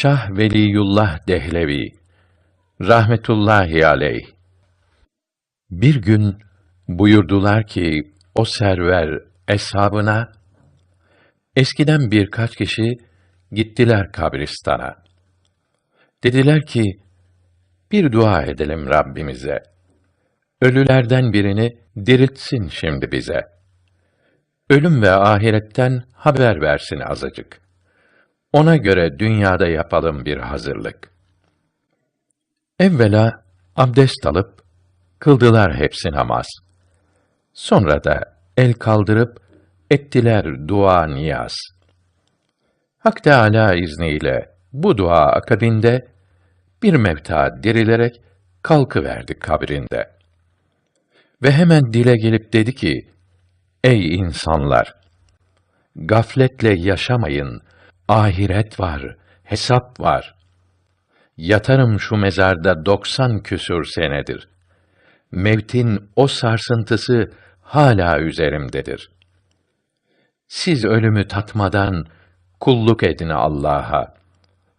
Şah Veliyullah Dehlevi rahmetullahi aleyh bir gün buyurdular ki o server eshabına eskiden birkaç kişi gittiler kabristana. Dediler ki bir dua edelim Rabbimize. Ölülerden birini diriltsin şimdi bize. Ölüm ve ahiretten haber versin azıcık. Ona göre dünyada yapalım bir hazırlık. Evvela abdest alıp kıldılar hepsi namaz. Sonra da el kaldırıp ettiler dua niyaz. Hak Teâlâ izniyle bu dua akabinde bir mevta dirilerek kalkıverdi kabrinde. Ve hemen dile gelip dedi ki: Ey insanlar! Gafletle yaşamayın. Ahiret var, hesap var. Yatarım şu mezarda doksan küsur senedir. Mevtin o sarsıntısı hala üzerimdedir. Siz ölümü tatmadan kulluk edin Allah'a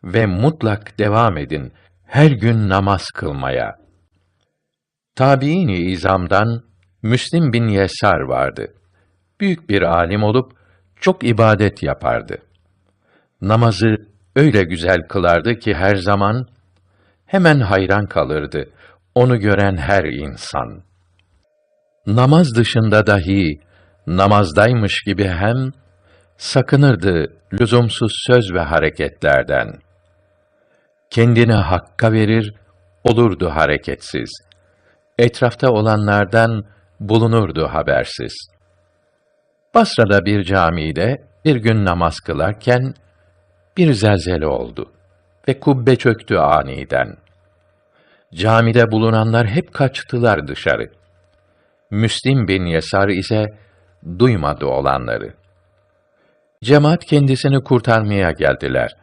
ve mutlak devam edin her gün namaz kılmaya. Tabiini izamdan Müslim bin Yesar vardı. Büyük bir alim olup çok ibadet yapardı. Namazı öyle güzel kılardı ki her zaman hemen hayran kalırdı onu gören her insan. Namaz dışında dahi namazdaymış gibi hem sakınırdı lüzumsuz söz ve hareketlerden. Kendini hakka verir, olurdu hareketsiz. Etrafta olanlardan bulunurdu habersiz. Basra'da bir camide bir gün namaz kılarken bir zelzele oldu ve kubbe çöktü aniden. Camide bulunanlar hep kaçtılar dışarı. Müslim bin Yesar ise duymadı olanları. Cemaat kendisini kurtarmaya geldiler.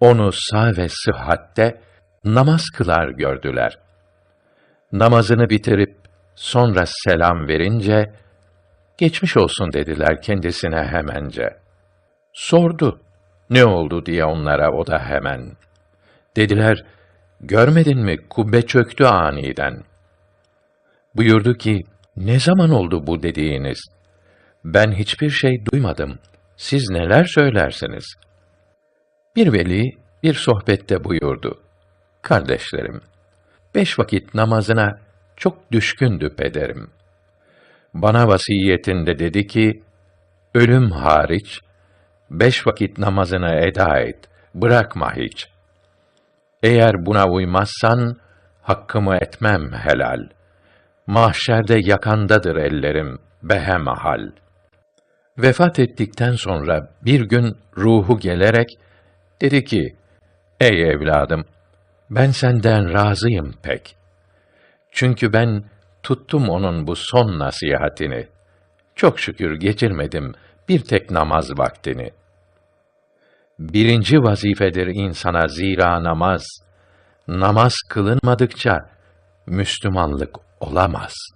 Onu sağ ve sıhhatte namaz kılar gördüler. Namazını bitirip sonra selam verince geçmiş olsun dediler kendisine hemence. Sordu ne oldu diye onlara o da hemen. Dediler görmedin mi kubbe çöktü aniden. Buyurdu ki ne zaman oldu bu dediğiniz? Ben hiçbir şey duymadım. Siz neler söylersiniz? Bir veli bir sohbette buyurdu. Kardeşlerim, beş vakit namazına çok düşkündü pederim. Bana vasiyetinde dedi ki, ölüm hariç, beş vakit namazını eda et, bırakma hiç. Eğer buna uymazsan, hakkımı etmem helal. Mahşerde yakandadır ellerim, behemahal. Vefat ettikten sonra bir gün ruhu gelerek, dedi ki, Ey evladım, ben senden razıyım pek. Çünkü ben tuttum onun bu son nasihatini. Çok şükür geçirmedim bir tek namaz vaktini. Birinci vazifedir insana zira namaz. Namaz kılınmadıkça Müslümanlık olamaz.''